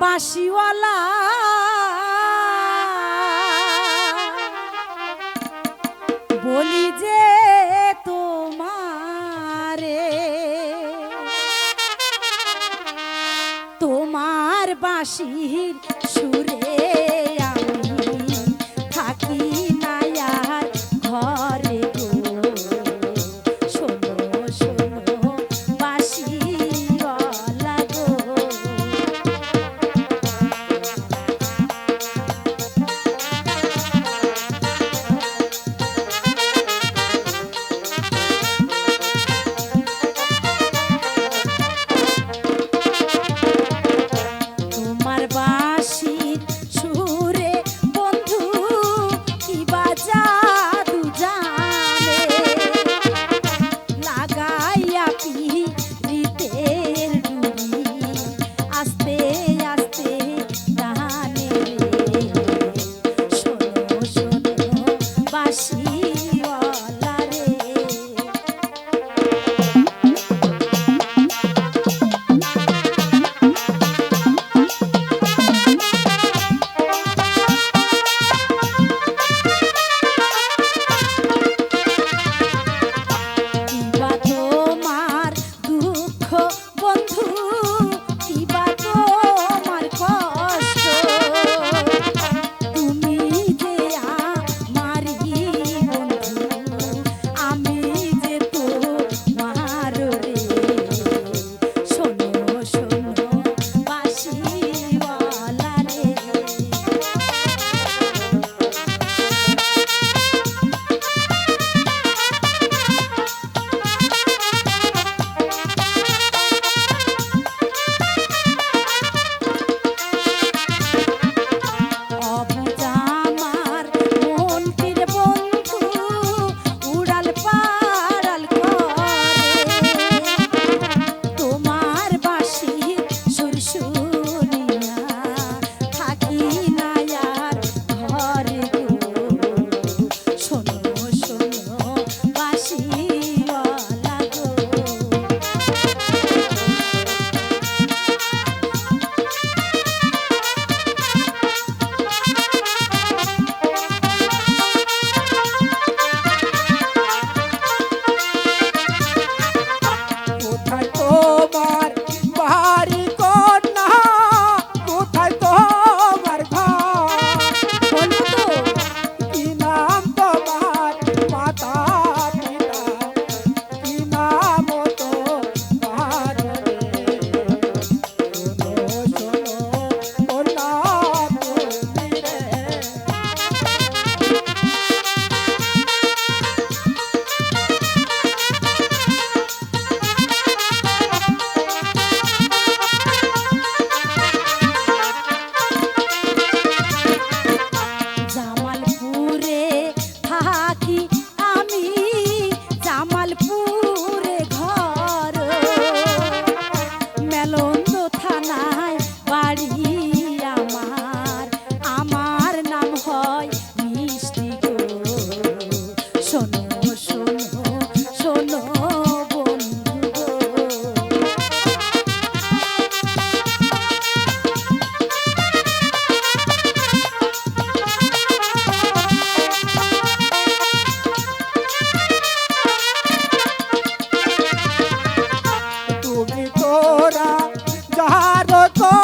বাসিওয়ালা বলি যে তোমারে তোমার বাঁশির সুরে বাঁশিওয়ালা Lord, Lord.